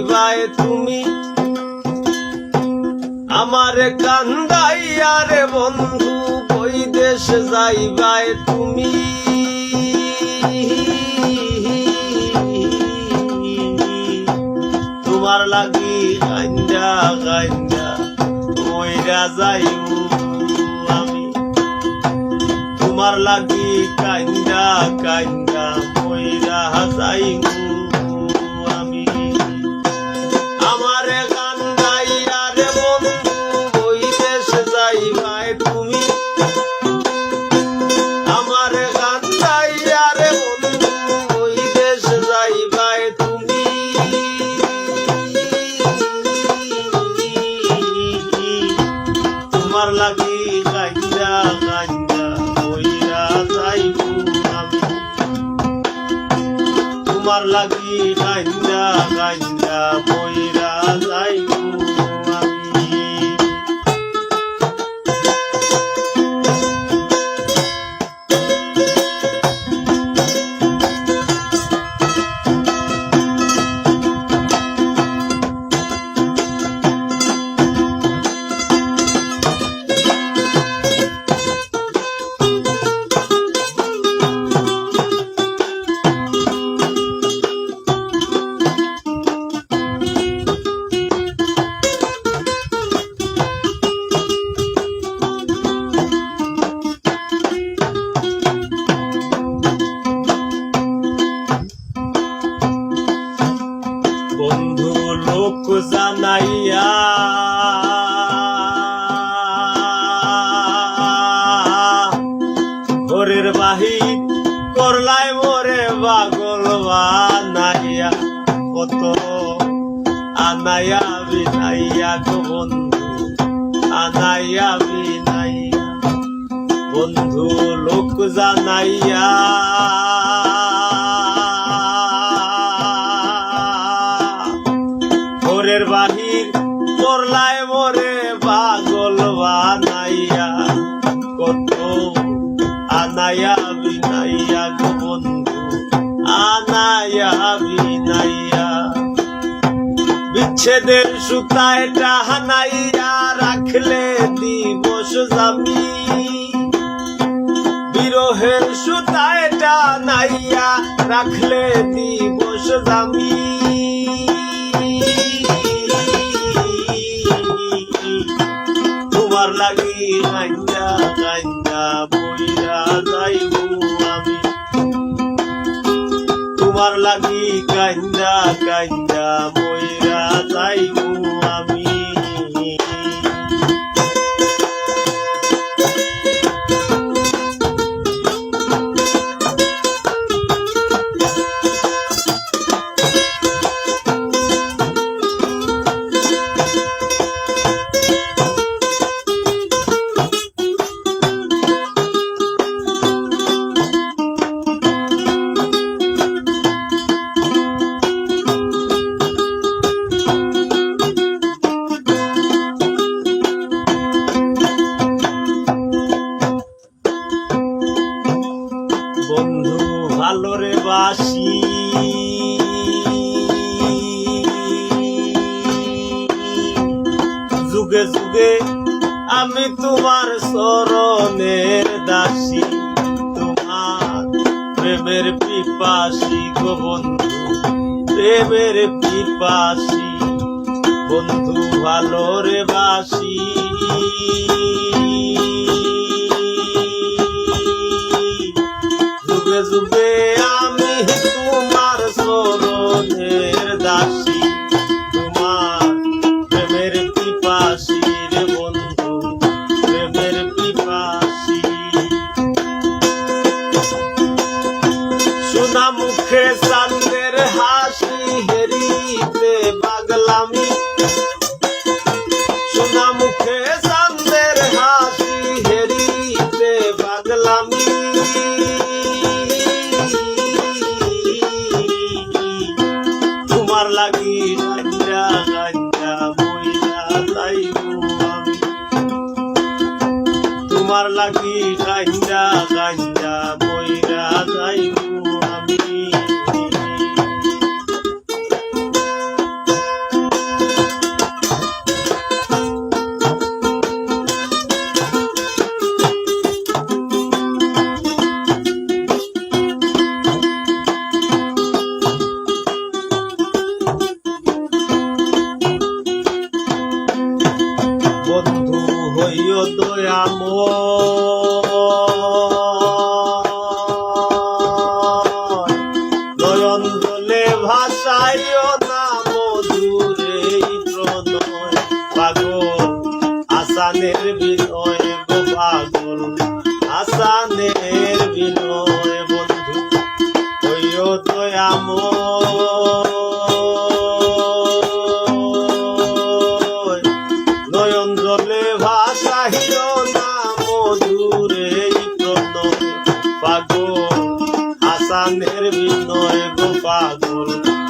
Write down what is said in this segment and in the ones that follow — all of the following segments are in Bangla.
যাইবাই তুমি। আমার কান্দাইয়া রে বন্ধু বই দেশ যাইবায় তুমি। তোমার লাগি গাঞ্জা গাঞ্জা মইরা যাইব আমি। তোমার লাগি কান্দা কান্দা মইরা যাইব লাগি গাঞ্জা গাঞ্জা ওইরা যাইব আমি। তোমার লাগি গাঞ্জা গাঞ্জা বইরা লোক জানাইয়া ঘরের বাহির করলাই মোরে পাগল বানাইয়া কত আনাইয়া বিনাইয়া গো বন্ধু আনাইয়া বিনাইয়া বন্ধু লোক জানাইয়া আনাইয়া বিনাইয়া বিচ্ছেদের সুতায় টাহানাইয়া রাখলে দিবস জামি বিরহের সুতায় টানাইয়া রাখলে দিবস জামি তোমার লাগি গাঞ্জা গাঞ্জা বইরা যাইব। লাগি গাঞ্জা গাঞ্জা বইরা যুগে আমি তোমার স্মরণের দাসী। তোমার প্রেমের পিপাসী গো বন্ধু, প্রেমের পিপাসী বন্ধু ভালো রে বাসি। পাগলামি সোনা মুখে চান্দের হাসি হেরিতে পাগলামি তোমার লাগি গাঞ্জা তোমার লাগি আমর নয়ন জলে ভাষা হিরো নাম দূরে পাগল হাসানের বিনয় গো পাগল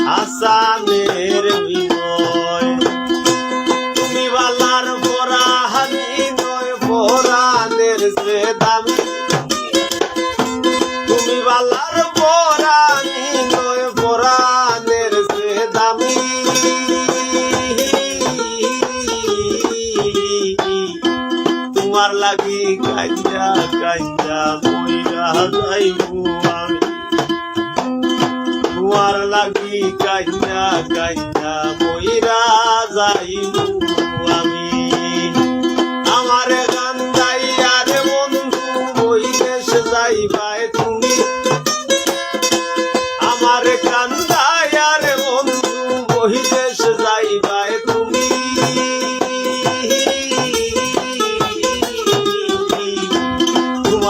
হাসানের কাইন্দা মইরা যাইব আমি। তোমার লাগি কাইন্দা কাইন্দা মইরা যাইব আমি।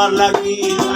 I'm lucky.